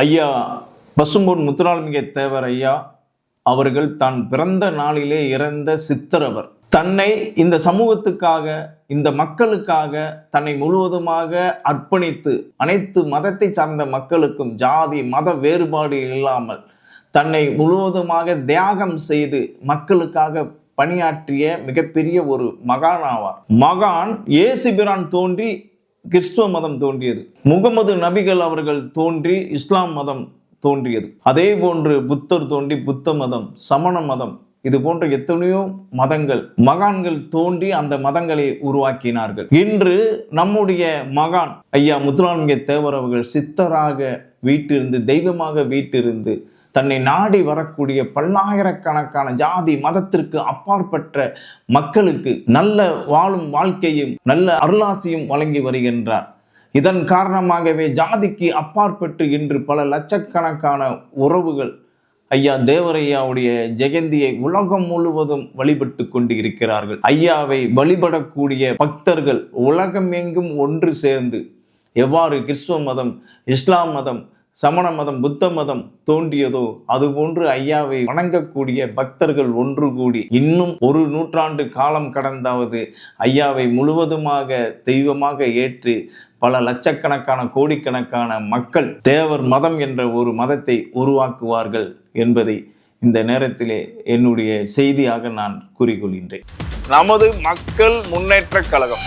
ஐயா பசும்பொன் முத்துரால்மிக தேவர் ஐயா அவர்கள் தான் பிறந்த நாளிலே இறந்த சித்தரவர் தன்னை இந்த சமூகத்துக்காக இந்த மக்களுக்காக தன்னை முழுவதுமாக அர்ப்பணித்து அனைத்து மதத்தை சார்ந்த மக்களுக்கும் ஜாதி மத வேறுபாடு இல்லாமல் தன்னை முழுவதுமாக தியாகம் செய்து மக்களுக்காக பணியாற்றிய மிகப்பெரிய ஒரு மகான் ஆவார். மகான் ஏசுபிரான் தோன்றி கிறிஸ்துவ மதம் தோன்றியது. முகமது நபிகள் அவர்கள் தோன்றி இஸ்லாம் மதம் தோன்றியது. அதே போன்று புத்தர் தோன்றி புத்த மதம் சமண மதம் இது போன்ற எத்தனையோ மதங்கள் மகான்கள் தோன்றி அந்த மதங்களை உருவாக்கினார்கள். இன்று நம்முடைய மகான் ஐயா முத்துராமிக தேவர் அவர்கள் சித்தராக வீட்டிருந்து தெய்வமாக வீட்டிருந்து தன்னை நாடி வரக்கூடிய பல்லாயிரக்கணக்கான ஜாதி மதத்திற்கு அப்பாற்பட்ட மக்களுக்கு நல்ல வாழும் வாழ்க்கையும் நல்ல அருளாசியும் வழங்கி வருகின்றார். இதன் காரணமாகவே ஜாதிக்கு அப்பாற்பட்டு இன்று பல லட்சக்கணக்கான உறவுகள் ஐயா தேவரையாவுடைய ஜெயந்தியை உலகம் முழுவதும் வழிபட்டு கொண்டு இருக்கிறார்கள் ஐயாவை வழிபடக்கூடிய பக்தர்கள் உலகம் எங்கும் ஒன்று சேர்ந்து எவ்வாறு கிறிஸ்துவ மதம் இஸ்லாம் மதம் சமண மதம் புத்த மதம் தோன்றியதோ அதுபோன்று ஐயாவை வணங்கக்கூடிய பக்தர்கள் ஒன்று கூடி இன்னும் ஒரு நூற்றாண்டு காலம் கடந்தாவது ஐயாவை முழுவதுமாக தெய்வமாக ஏற்று பல லட்சக்கணக்கான கோடிக்கணக்கான மக்கள் தேவர் மதம் என்ற ஒரு மதத்தை உருவாக்குவார்கள் என்பதை இந்த நேரத்திலே என்னுடைய செய்தியாக நான் கூறிக்கொள்கின்றேன். நமது மக்கள் முன்னேற்ற கழகம்.